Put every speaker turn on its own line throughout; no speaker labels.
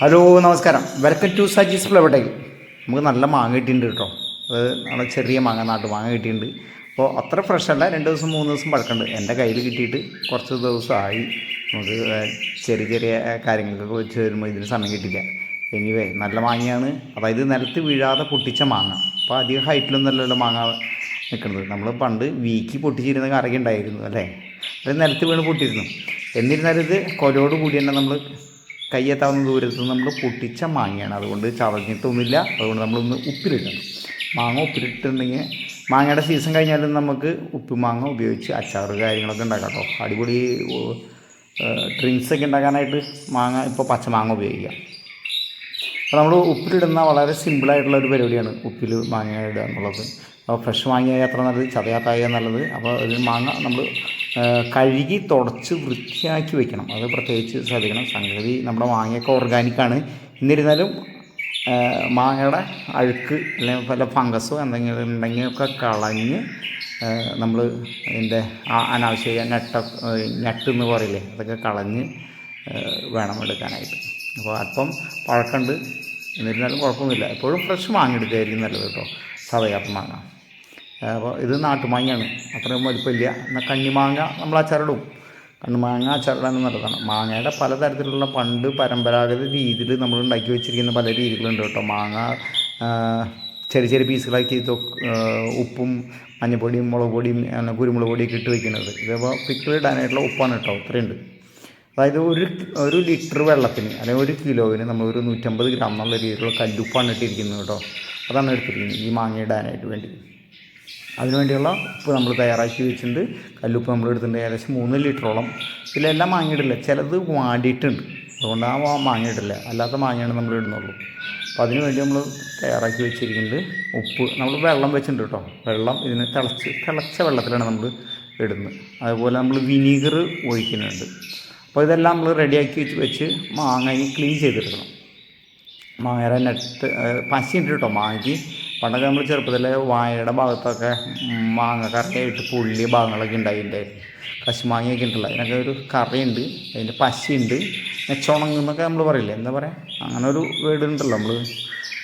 Hello നമസ്കാരം. Welcome to Saji's ഫ്ലവട്ടേക്ക് നമുക്ക് നല്ല മാങ്ങ കിട്ടിയിട്ടുണ്ട് കേട്ടോ. അത് നല്ല ചെറിയ മാങ്ങ നാട്ടു മാങ്ങ കിട്ടിയിട്ടുണ്ട്. അപ്പോൾ അത്ര ഫ്രഷ് അല്ല. രണ്ട് ദിവസം മൂന്ന് ദിവസം പഴക്കുന്നുണ്ട് എന്റെ കയ്യിൽ കിട്ടിയിട്ട് കുറച്ച് ദിവസമായി. നമുക്ക് ചെറിയ ചെറിയ കാര്യങ്ങൾക്കൊക്കെ വെച്ച് വരുമ്പോൾ ഇതിന് സമയം കിട്ടില്ല എനിവേ നല്ല മാങ്ങയാണ്. അതായത് നിലത്ത് വീഴാതെ പൊട്ടിച്ച മാങ്ങ. അപ്പോൾ അധികം ഹൈറ്റിലൊന്നും അല്ലല്ലോ മാങ്ങ നിൽക്കുന്നത്. നമ്മൾ പണ്ട് വീക്കി പൊട്ടിച്ചിരുന്ന കറകി ഉണ്ടായിരുന്നു അല്ലേ? അത് നിലത്ത് വീണ് പൊട്ടിയിരുന്നു. എന്നിരുന്നാലും ഇത് കൊലയോട് കൂടി തന്നെ നമ്മൾ കയ്യെത്താവുന്ന ദൂരത്ത് നമ്മൾ പൊട്ടിച്ച മാങ്ങയാണ്. അതുകൊണ്ട് ചതഞ്ഞിട്ടൊന്നുമില്ല. അതുകൊണ്ട് നമ്മളൊന്ന് ഉപ്പിലിടണം. മാങ്ങ ഉപ്പിലിട്ടുണ്ടെങ്കിൽ മാങ്ങയുടെ സീസൺ കഴിഞ്ഞാലും നമുക്ക് ഉപ്പ് മാങ്ങ ഉപയോഗിച്ച് അച്ചാർ കാര്യങ്ങളൊക്കെ ഉണ്ടാക്കാം കേട്ടോ. അടിപൊളി ഡ്രിങ്ക്സൊക്കെ ഉണ്ടാക്കാനായിട്ട് മാങ്ങ ഇപ്പോൾ പച്ചമാങ്ങ ഉപയോഗിക്കാം. അപ്പോൾ നമ്മൾ ഉപ്പിലിടുന്ന വളരെ സിമ്പിളായിട്ടുള്ള ഒരു പരിപാടിയാണ് ഉപ്പിൽ മാങ്ങ ഇടുക എന്നുള്ളത്. അപ്പോൾ ഫ്രഷ് മാങ്ങയായ അത്ര നല്ലത് ചതയാത്തായ നല്ലത്. അപ്പോൾ ഒരു മാങ്ങ നമ്മൾ കഴുകി തുടച്ച് വൃത്തിയാക്കി വെക്കണം. അത് പ്രത്യേകിച്ച് ശ്രദ്ധിക്കണം. സംഗതി നമ്മുടെ മാങ്ങയൊക്കെ ഓർഗാനിക്കാണ് എന്നിരുന്നാലും മാങ്ങയുടെ അഴുക്ക് അല്ലെങ്കിൽ പല ഫംഗസോ എന്തെങ്കിലും ഉണ്ടെങ്കിലൊക്കെ കളഞ്ഞ് നമ്മൾ ഇതിന്റെ അനാവശ്യ നെട്ട ഞെട്ട് എന്ന് പറയില്ലേ അതൊക്കെ കളഞ്ഞ് വേണം എടുക്കാനായിട്ട്. അപ്പോൾ അല്പം പഴക്കമുണ്ട്. എന്നിരുന്നാലും കുഴപ്പമൊന്നുമില്ല. എപ്പോഴും ഫ്രഷ് മാങ്ങ എടുക്കുകയായിരിക്കും നല്ലത് കേട്ടോ. സവയാപ്പ് മാങ്ങ. അപ്പോൾ ഇത് നാട്ടുമാങ്ങയാണ്. അത്രയും വലിപ്പമില്ല. എന്നാൽ കണ്ണിമാങ്ങ നമ്മൾ അച്ചാറിടും. കണ്ണിമാങ്ങ അച്ചാറിടാൻ നല്ലതാണ്. മാങ്ങയുടെ പലതരത്തിലുള്ള പണ്ട് പരമ്പരാഗത രീതിയിൽ നമ്മൾ ഉണ്ടാക്കി വെച്ചിരിക്കുന്ന പല രീതികളുണ്ട് കേട്ടോ. മാങ്ങ ചെറിയ ചെറിയ പീസുകളാക്കി ഉപ്പും മഞ്ഞപ്പൊടിയും മുളക് പൊടിയും കുരുമുളക് പൊടിയൊക്കെ ഇട്ട് വെക്കുന്നത്. ഇതിപ്പോൾ പിക്കിളിടാനായിട്ടുള്ള ഉപ്പാണ് കേട്ടോ. ഇത്രയുണ്ട്. അതായത് ഒരു ഒരു ലിറ്റർ വെള്ളത്തിന് അല്ലെങ്കിൽ ഒരു കിലോവിന് നമ്മൾ ഒരു നൂറ്റമ്പത് ഗ്രാം എന്നുള്ള രീതിയിലുള്ള കല്ലുപ്പാണ് ഇട്ടിരിക്കുന്നത് കേട്ടോ. അതാണ് എടുത്തിരിക്കുന്നത് ഈ മാങ്ങ ഇടാനായിട്ട് വേണ്ടി. അതിനുവേണ്ടിയുള്ള ഉപ്പ് നമ്മൾ തയ്യാറാക്കി വെച്ചിട്ടുണ്ട്. കല്ലുപ്പ് നമ്മൾ എടുത്തിട്ടുണ്ട് ഏകദേശം മൂന്ന് ലിറ്ററോളം. ഇതിലെല്ലാം മാങ്ങിയിട്ടില്ല ചിലത് വാടിയിട്ടുണ്ട് അതുകൊണ്ട് ആ മാങ്ങിയിട്ടില്ല അല്ലാത്ത മാങ്ങയാണ് നമ്മൾ ഇടുന്നുള്ളൂ. അപ്പോൾ അതിന് വേണ്ടി നമ്മൾ തയ്യാറാക്കി വെച്ചിരിക്കുന്നത് ഉപ്പ്. നമ്മൾ വെള്ളം വെച്ചിട്ടുണ്ട് കേട്ടോ. വെള്ളം ഇതിന് തിളച്ച് തിളച്ച വെള്ളത്തിലാണ് നമ്മൾ ഇടുന്നത്. അതുപോലെ നമ്മൾ വിനീഗർ ഒഴിക്കുന്നുണ്ട്. അപ്പോൾ ഇതെല്ലാം നമ്മൾ റെഡിയാക്കി വെച്ച് വെച്ച് മാങ്ങ ക്ലീൻ ചെയ്തെടുക്കണം. മാങ്ങയുടെ നെറ്റ് പശയുണ്ട് കേട്ടോ മാങ്ങയ്ക്ക്. പണ്ടൊക്കെ നമ്മൾ ചെറുപ്പത്തിലെ വായയുടെ ഭാഗത്തൊക്കെ മാങ്ങ കറിയായിട്ട് പുള്ളിയ ഭാഗങ്ങളൊക്കെ ഉണ്ടായിട്ടുണ്ടായിരുന്നു കശുമാങ്ങയൊക്കെ ഉണ്ടല്ലോ. അതിനൊക്കെ ഒരു കറിയുണ്ട് അതിന്റെ പശയുണ്ട്. നെച്ചുണങ്ങുന്നൊക്കെ നമ്മൾ പറയില്ലേ? എന്താ പറയുക അങ്ങനെ ഒരു വേർഡ് ഉണ്ടല്ലോ നമ്മൾ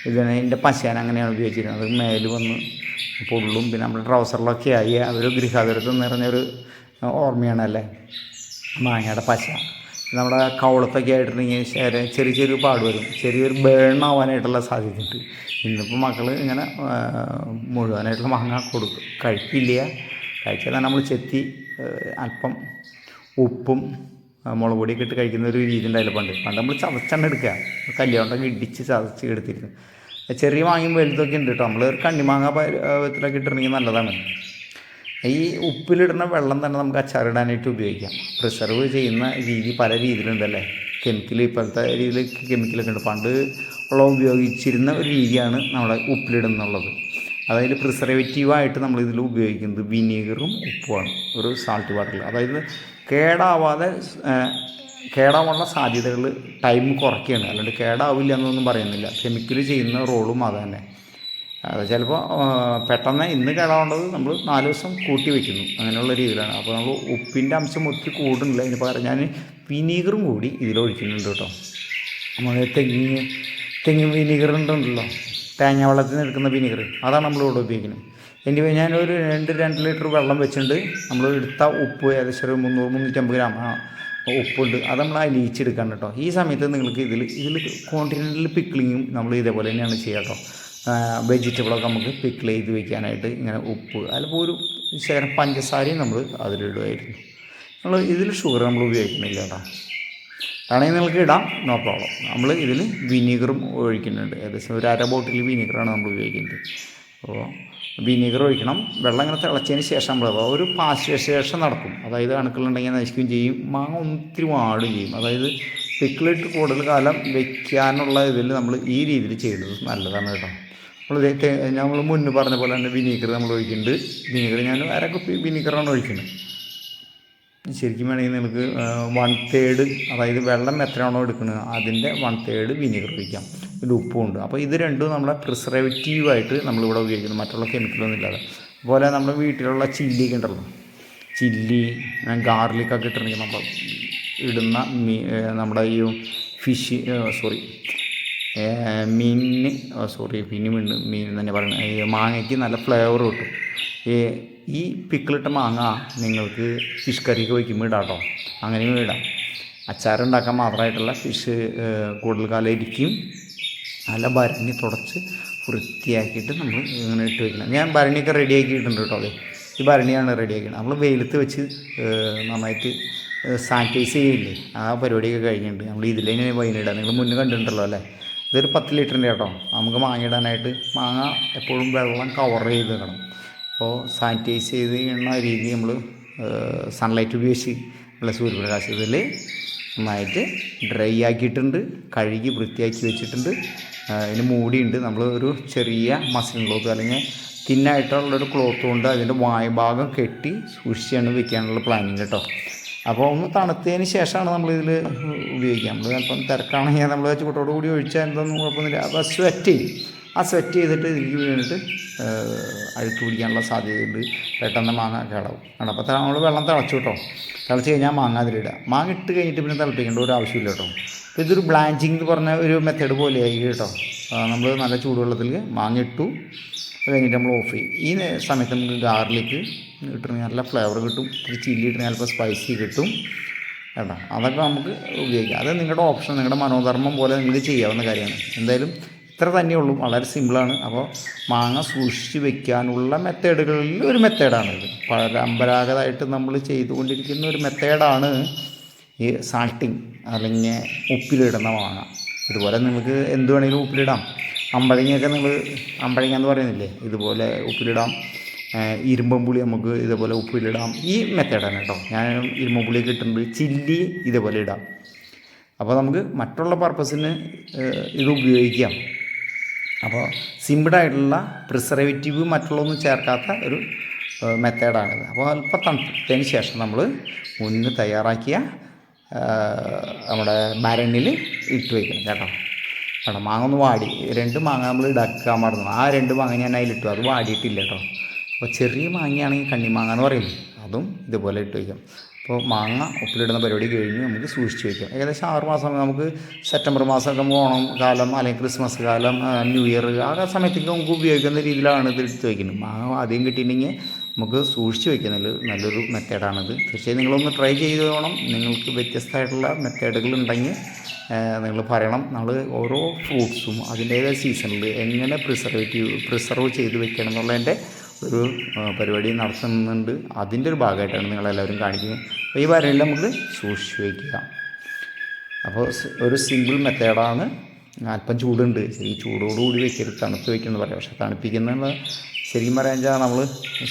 ഇതിനെ ഇതിന്റെ പശയാൻ അങ്ങനെയാണ് ഉപയോഗിച്ചിരുന്നത്. അത് മേൽ വന്ന് പുള്ളും. പിന്നെ നമ്മുടെ ട്രൗസറിലൊക്കെ ആയി. അതൊരു ഗൃഹാതുരത്വം നിറഞ്ഞൊരു ഓർമ്മയാണല്ലേ? മാങ്ങയുടെ പശ. നമ്മുടെ കവളത്തൊക്കെ ആയിട്ടുണ്ടെങ്കിൽ ചെറിയ ചെറിയ പാട് വരും. ചെറിയൊരു ബേൺ ആവാനായിട്ടുള്ള സാധ്യതയുണ്ട്. ഇന്നിപ്പോൾ മക്കൾ ഇങ്ങനെ മുഴുവനായിട്ടുള്ള മാങ്ങ കൊടുക്കും. കഴിക്കില്ല. കഴിച്ചാൽ നമ്മൾ ചെത്തി അല്പം ഉപ്പും മുളക് പൊടിയൊക്കെ ഇട്ട് കഴിക്കുന്ന ഒരു രീതി ഉണ്ടായില്ല പണ്ട്. പണ്ട് നമ്മൾ ചതച്ചെണ്ണ എടുക്കുക. കല്യാണമൊക്കെ ഇടിച്ച് ചതച്ച് എടുത്തിരുന്നു. ചെറിയ മാങ്ങയും വലുതൊക്കെ ഉണ്ട് കേട്ടോ. നമ്മൾ ഒരു കണ്ണിമാങ്ങ പരുവത്തിലൊക്കെ ഇട്ടിട്ടുണ്ടെങ്കിൽ നല്ലതാണ്. ഈ ഉപ്പിലിടുന്ന വെള്ളം തന്നെ നമുക്ക് അച്ചാറിടാനായിട്ട് ഉപയോഗിക്കാം. പ്രിസർവ് ചെയ്യുന്ന രീതി പല രീതിയിലുണ്ടല്ലേ കെമിക്കൽ ഇപ്പോഴത്തെ രീതിയിൽ കെമിക്കലൊക്കെ ഉണ്ട്. പണ്ട് ഉള്ള ഉപയോഗിച്ചിരുന്ന ഒരു രീതിയാണ് നമ്മളെ ഉപ്പിലിടുന്നുള്ളത്. അതായത് പ്രിസർവേറ്റീവായിട്ട് നമ്മൾ ഇതിൽ ഉപയോഗിക്കുന്നത് വിനീഗറും ഉപ്പുമാണ്. ഒരു സാൾട്ട് വാട്ടറിൽ അതായത് കേടാവാതെ കേടാവാനുള്ള സാധ്യതകൾ ടൈം കുറയ്ക്കുകയാണ്. അല്ലാണ്ട് കേടാവില്ല എന്നൊന്നും പറയുന്നില്ല. കെമിക്കൽ ചെയ്യുന്ന റോളും അത് തന്നെ അത് ചിലപ്പോൾ പെട്ടെന്ന് ഇന്ന് കേടാവേണ്ടത് നമ്മൾ നാല് ദിവസം കൂട്ടി വയ്ക്കുന്നു അങ്ങനെയുള്ള രീതിയിലാണ്. അപ്പോൾ നമ്മൾ ഉപ്പിന്റെ അംശം ഒത്തിരി കൂടുന്നില്ല. അതിന് പകരം ഞാൻ വിനീഗറും കൂടി ഇതിലൊഴിക്കുന്നുണ്ട് കേട്ടോ. നമ്മൾ തെങ്ങ് തെങ്ങ് വിനീഗർ ഉണ്ടല്ലോ. തേങ്ങ വെള്ളത്തിൽ നിന്ന് എടുക്കുന്ന വിനീഗർ. അതാണ് നമ്മൾ ഇവിടെ ഉപയോഗിക്കുന്നത്. എന്റെ ഞാനൊരു രണ്ട് രണ്ട് ലിറ്റർ വെള്ളം വെച്ചിട്ടുണ്ട്. നമ്മൾ എടുത്ത ഉപ്പ് ഏകദേശം ഒരു മുന്നൂറ് മുന്നൂറ്റമ്പത് ഗ്രാം ഉപ്പുണ്ട്. അത് നമ്മൾ അലിയിച്ചെടുക്കാൻ കേട്ടോ. ഈ സമയത്ത് നിങ്ങൾക്ക് ഇതിൽ ഇതിൽ കോണ്ടിനെന്റൽ പിക്കിളിങ്ങും നമ്മൾ ഇതേപോലെ തന്നെയാണ് ചെയ്യുക കേട്ടോ. വെജിറ്റബിളൊക്കെ നമുക്ക് പിക്കിൾ ചെയ്ത് വെക്കാനായിട്ട് ഇങ്ങനെ ഉപ്പ് അല്ലെങ്കിൽ ഒരു ശേഖരം പഞ്ചസാരയും നമ്മൾ അതിലിടുമായിരുന്നു നമ്മൾ ഇതിൽ ഷുഗർ നമ്മൾ ഉപയോഗിക്കുന്നില്ല കേട്ടോ. ആണെങ്കിൽ നിങ്ങൾക്ക് ഇടാം നോ പ്രോബ്ലം നമ്മൾ ഇതിൽ വിനീഗറും ഒഴിക്കുന്നുണ്ട്. ഏകദേശം ഒരു അര ബോട്ടിൽ വിനീഗറാണ് നമ്മൾ ഉപയോഗിക്കുന്നത്. അപ്പോൾ വിനീഗർ ഒഴിക്കണം. വെള്ളം ഇങ്ങനെ തിളച്ചതിന് ശേഷം നമ്മൾ ഒരു പാശ്ചേഷം നടക്കും. അതായത് അണുക്കളുണ്ടെങ്കിൽ നശിക്കുകയും ചെയ്യും. മാങ്ങ ഒത്തിരി വാടും ചെയ്യും. അതായത് പിക്കിളിട്ട് കൂടുതൽ കാലം വെക്കാനുള്ള ഇതിൽ നമ്മൾ ഈ രീതിയിൽ ചെയ്യുന്നത് നല്ലതാണ് കേട്ടോ. നമ്മൾ നമ്മൾ മുന്നേ പറഞ്ഞ പോലെ തന്നെ വിനീഗർ നമ്മൾ ഒഴിക്കുന്നുണ്ട്. വിനീഗർ ഞാൻ അര കുപ്പി വിനീഗറാണ് ഒഴിക്കുന്നത്. ശരിക്കും വേണമെങ്കിൽ നിങ്ങൾക്ക് വൺ തേർഡ് അതായത് വെള്ളം എത്രയാണോ എടുക്കുന്നത് അതിന്റെ വൺ തേർഡ് വിനീഗർ ഒഴിക്കാം. ഒരു ഉപ്പും ഉണ്ട്. അപ്പോൾ ഇത് രണ്ടും നമ്മളെ പ്രിസർവേറ്റീവായിട്ട് നമ്മളിവിടെ ഉപയോഗിക്കുന്നു. മറ്റുള്ള കെമിക്കലൊന്നും ഇല്ലാതെ. അതുപോലെ നമ്മുടെ വീട്ടിലുള്ള ചില്ലിയൊക്കെ ഉണ്ടല്ലോ. ചില്ലി ഗാർലിക്കൊക്കെ ഇട്ടിട്ടുണ്ടെങ്കിൽ നമ്മൾ ഇടുന്ന നമ്മുടെ ഈ ഫിഷ് സോറി മീനിന് സോറി പിന്നെ വീണ്ടും മീൻ തന്നെ പറയുന്നത്. ഈ മാങ്ങയ്ക്ക് നല്ല ഫ്ലേവർ കിട്ടും. ഈ ഈ പിക്കിളിട്ട മാങ്ങ നിങ്ങൾക്ക് ഫിഷ് കറിക്ക് വയ്ക്കുമ്പോൾ ഇടാം കേട്ടോ അങ്ങനെയും ഇടാം. അച്ചാറുണ്ടാക്കാൻ മാത്രമായിട്ടുള്ള ഫിഷ് കൂടുതൽ കാലം ഇരിക്കും. നല്ല ഭരണി തുടച്ച് വൃത്തിയാക്കിയിട്ട് നമ്മൾ ഇങ്ങനെ ഇട്ട് വയ്ക്കണം. ഞാൻ ഭരണിയൊക്കെ റെഡിയാക്കിയിട്ടുണ്ട് കേട്ടോ അതെ. ഈ ഭരണിയാണ് റെഡിയാക്കിയത് നമ്മൾ വെയിലത്ത് വെച്ച് നന്നായിട്ട് സാനിറ്റൈസ് ചെയ്യില്ലേ? ആ പരിപാടിയൊക്കെ കഴിഞ്ഞിട്ടുണ്ട്. നമ്മൾ ഇതിലേ വൈകിടാം നിങ്ങൾ മുന്നേ കണ്ടിട്ടുണ്ടല്ലോ അല്ലേ? ഇതൊരു പത്ത് ലിറ്ററിന്റെ കേട്ടോ. നമുക്ക് മാങ്ങ ഇടാനായിട്ട് മാങ്ങ എപ്പോഴും വെള്ളം കവർ ചെയ്ത് വെക്കണം അപ്പോൾ സാനിറ്റൈസ് ചെയ്ത് ചെയ്യുന്ന രീതി നമ്മൾ സൺലൈറ്റ് ഉപയോഗിച്ച് ഉള്ള സൂര്യപ്രകാശത്തിൽ നന്നായിട്ട് ഡ്രൈ ആക്കിയിട്ടുണ്ട് കഴുകി വൃത്തിയാക്കി വെച്ചിട്ടുണ്ട്. അതിന് മൂടിയുണ്ട്. നമ്മൾ ഒരു ചെറിയ മസിൽ ക്ലോത്ത് അല്ലെങ്കിൽ തിന്നായിട്ടുള്ളൊരു ക്ലോത്ത് കൊണ്ട് അതിന്റെ വായ്ഭാഗം കെട്ടി സൂക്ഷിച്ചാണ് വെക്കാനുള്ള പ്ലാനിങ് കേട്ടോ. അപ്പോൾ ഒന്ന് തണുത്തതിന് ശേഷമാണ് നമ്മളിതിൽ ഉപയോഗിക്കുക. നമ്മൾ ചിലപ്പം തിരക്കാണെങ്കിൽ നമ്മൾ ചൂട്ടോട് കൂടി ഒഴിച്ചാൽ എന്തൊന്നും കുഴപ്പമൊന്നുമില്ല. അപ്പോൾ സ്വെറ്റ് ചെയ്യും. ആ സ്വെറ്റ് ചെയ്തിട്ട് ഇതിലേക്ക് വീണിട്ട് അഴുക്ക് പിടിക്കാനുള്ള സാധ്യതയുണ്ട്. പെട്ടെന്ന് മാങ്ങ കേടാവും. അപ്പോൾ നമ്മൾ വെള്ളം തിളച്ചു കേട്ടോ. തിളച്ച് കഴിഞ്ഞാൽ മാങ്ങ അതിലിടുക മാങ്ങ ഇട്ട് കഴിഞ്ഞിട്ട് പിന്നെ തിളപ്പിക്കേണ്ട ഒരു ആവശ്യമില്ല കേട്ടോ. അപ്പോൾ ഇതൊരു ബ്ലാഞ്ചിങ് എന്ന് പറഞ്ഞ ഒരു മെത്തേഡ് പോലെയായി കേട്ടോ. നമ്മൾ നല്ല ചൂടുവെള്ളത്തിൽ മാങ്ങ ഇട്ടു. കഴിഞ്ഞിട്ട് നമ്മൾ ഓഫ് ചെയ്യും. ഈ സമയത്ത് നമുക്ക് ഗാർലിക്ക് ഇട്ടിട്ടുണ്ടെങ്കിൽ നല്ല ഫ്ലേവർ കിട്ടും. ഇത്തിരി ചില്ലി ഇട്ടിട്ടുണ്ടെങ്കിൽ അല്പം സ്പൈസി കിട്ടും. കേട്ടോ അതൊക്കെ നമുക്ക് ഉപയോഗിക്കാം. അത് നിങ്ങളുടെ ഓപ്ഷൻ നിങ്ങളുടെ മനോധർമ്മം പോലെ നിങ്ങൾക്ക് ചെയ്യാവുന്ന കാര്യമാണ്. എന്തായാലും ഇത്ര തന്നെയുള്ളൂ വളരെ സിമ്പിളാണ് അപ്പോൾ മാങ്ങ സൂക്ഷിച്ച് വെക്കാനുള്ള മെത്തേഡുകളിൽ ഒരു മെത്തേഡാണിത് പരമ്പരാഗതമായിട്ട് നമ്മൾ ചെയ്തുകൊണ്ടിരിക്കുന്ന ഒരു മെത്തേഡാണ് ഈ സാൾട്ടിങ് അല്ലെങ്കിൽ ഉപ്പിലിടുന്ന മാങ്ങ. ഇതുപോലെ നിങ്ങൾക്ക് എന്ത് വേണമെങ്കിലും ഉപ്പിലിടാം. അമ്പഴങ്ങയൊക്കെ നിങ്ങൾ അമ്പഴങ്ങ എന്ന് പറയുന്നില്ലേ? ഇതുപോലെ ഉപ്പിലിടാം. ഏഹ് ഇരുമ്പം പുളി നമുക്ക് ഇതേപോലെ ഉപ്പിലിടാം. ഈ മെത്തേഡാണ് കേട്ടോ ഞാൻ ഇരുമ്പം പുളിയൊക്കെ ഇട്ടിട്ടുണ്ട്. ചില്ലി ഇതേപോലെ ഇടാം. അപ്പോൾ നമുക്ക് മറ്റുള്ള പർപ്പസിന് ഇത് ഉപയോഗിക്കാം. അപ്പോൾ സിമ്പിളായിട്ടുള്ള പ്രിസർവേറ്റീവ് മറ്റുള്ളതൊന്നും ചേർക്കാത്ത ഒരു മെത്തേഡാണിത് അപ്പോൾ അല്പം തണുത്തതിന് ശേഷം നമ്മൾ മുന്ന് തയ്യാറാക്കിയ നമ്മുടെ മരണിൽ ഇട്ട് വയ്ക്കണം കേട്ടോ. കേട്ടോ മാങ്ങ ഒന്ന് വാടി. രണ്ട് മാങ്ങ നമ്മൾ ഇടാക്കാൻ മറന്നു. ആ രണ്ട് മാങ്ങ ഞാൻ അതിലിട്ടു. അത് വാടിയിട്ടില്ല കേട്ടോ അപ്പോൾ ചെറിയ മാങ്ങയാണെങ്കിൽ കണ്ണിമാങ്ങ എന്ന് പറയും. അതും ഇതുപോലെ ഇട്ട് വയ്ക്കാം. അപ്പോൾ മാങ്ങ ഉപ്പിലിടുന്ന പരിപാടി കഴിഞ്ഞ് നമുക്ക് സൂക്ഷിച്ച് വയ്ക്കാം. ഏകദേശം ആറ് മാസം നമുക്ക് സെപ്റ്റംബർ മാസമൊക്കെ ഓണം കാലം അല്ലെങ്കിൽ ക്രിസ്മസ് കാലം ന്യൂ ഇയർ ആ സമയത്തേക്ക് നമുക്ക് ഉപയോഗിക്കുന്ന രീതിയിലാണ് ഇത് എടുത്ത് വയ്ക്കുന്നത്. മാങ്ങ ആദ്യം കിട്ടിയിട്ടുണ്ടെങ്കിൽ നമുക്ക് സൂക്ഷിച്ച് വയ്ക്കുന്നത് നല്ലൊരു മെത്തേഡാണിത്. തീർച്ചയായും നിങ്ങളൊന്ന് ട്രൈ ചെയ്ത് വേണം നിങ്ങൾക്ക് വ്യത്യസ്തമായിട്ടുള്ള മെത്തേഡുകൾ ഉണ്ടെങ്കിൽ നിങ്ങൾ പറയണം. നമ്മൾ ഓരോ ഫ്രൂട്ട്സും അതിന്റേതായ സീസണിൽ എങ്ങനെ പ്രിസർവേറ്റീവ് പ്രിസർവ് ചെയ്ത് വെക്കണം എന്നുള്ളതിന്റെ ഒരു പരിപാടി നടത്തുന്നുണ്ട്. അതിന്റെ ഒരു ഭാഗമായിട്ടാണ് നിങ്ങളെല്ലാവരും കാണിക്കുന്നത്. അപ്പോൾ ഈ വരയെല്ലാം നമുക്ക് സൂക്ഷിച്ച് വയ്ക്കുക അപ്പോൾ ഒരു സിമ്പിൾ മെത്തേഡാണ് അല്പം ചൂടുണ്ട്. ഈ ചൂടോടുകൂടി വെക്കരുത്. തണുത്ത് വയ്ക്കുന്നത് പറയാം. പക്ഷേ തണുപ്പിക്കുന്ന ശരിക്കും പറയാൻ വെച്ചാൽ നമ്മൾ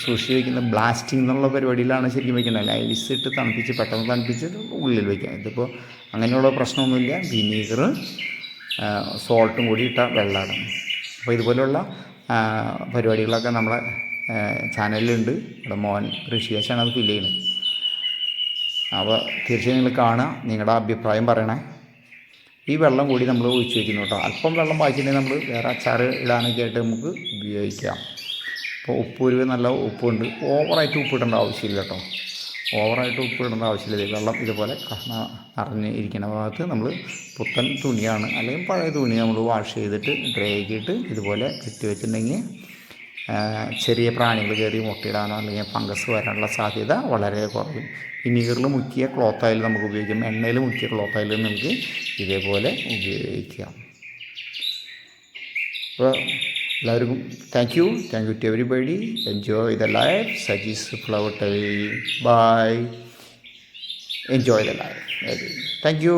സൂക്ഷിച്ച് വയ്ക്കുന്ന ബ്ലാസ്റ്റിംഗ് എന്നുള്ള പരിപാടിയിലാണ് ശരിക്കും വയ്ക്കുന്നത് അല്ല ഐസ് ഇട്ട് തണുപ്പിച്ച് പെട്ടെന്ന് തണുപ്പിച്ച് ഉള്ളിൽ വയ്ക്കാം ഇതിപ്പോൾ അങ്ങനെയുള്ള പ്രശ്നമൊന്നുമില്ല. വിനീഗർ സോൾട്ടും കൂടി ഇട്ട വെള്ളമാണ്. അപ്പോൾ ഇതുപോലെയുള്ള പരിപാടികളൊക്കെ നമ്മുടെ ചാനലിലുണ്ട്. ഇവിടെ മോൻ ഋഷികേശാണ് അത് ഫില്ല് ചെയ്യുന്നത്. അപ്പോൾ തീർച്ചയായും നിങ്ങൾ കാണുക നിങ്ങളുടെ അഭിപ്രായം പറയണേ. ഈ വെള്ളം കൂടി നമ്മൾ ഒഴിച്ച് വയ്ക്കുന്നു കേട്ടോ. അല്പം വെള്ളം വായിച്ചിട്ടുണ്ടെങ്കിൽ നമ്മൾ വേറെ അച്ചാർ ഇടാനൊക്കെ ആയിട്ട് നമുക്ക് ഉപയോഗിക്കാം. അപ്പോൾ ഉപ്പ് ഒരു നല്ല ഉപ്പുണ്ട്. ഓവറായിട്ട് ഉപ്പ് ഇടേണ്ട ആവശ്യമില്ല കേട്ടോ. ഓവറായിട്ട് ഉപ്പ് ഇടേണ്ട ആവശ്യമില്ല വെള്ളം ഇതുപോലെ കഷ്ണ നിറഞ്ഞ് ഇരിക്കുന്ന ഭാഗത്ത് നമ്മൾ പുത്തൻ തുണിയാണ്. അല്ലെങ്കിൽ പഴയ തുണി നമ്മൾ വാഷ് ചെയ്തിട്ട് ഡ്രൈ ആക്കിയിട്ട് ഇതുപോലെ കെട്ടി വെച്ചിട്ടുണ്ടെങ്കിൽ ചെറിയ പ്രാണികൾ കയറി മുട്ടയിടാനോ അല്ലെങ്കിൽ ഫംഗസ് വരാനുള്ള സാധ്യത വളരെ കുറയും വിനീഗറിൽ മുക്കിയ ക്ലോത്ത് ഓയിൽ നമുക്ക് ഉപയോഗിക്കാം. എണ്ണയിൽ മുക്കിയ ക്ലോത്ത് ഓയിൽ നമുക്ക് ഇതേപോലെ ഉപയോഗിക്കാം. അപ്പോൾ എല്ലാവർക്കും thank you thank you to everybody enjoy the life Saji's flower tie bye enjoy the life thank you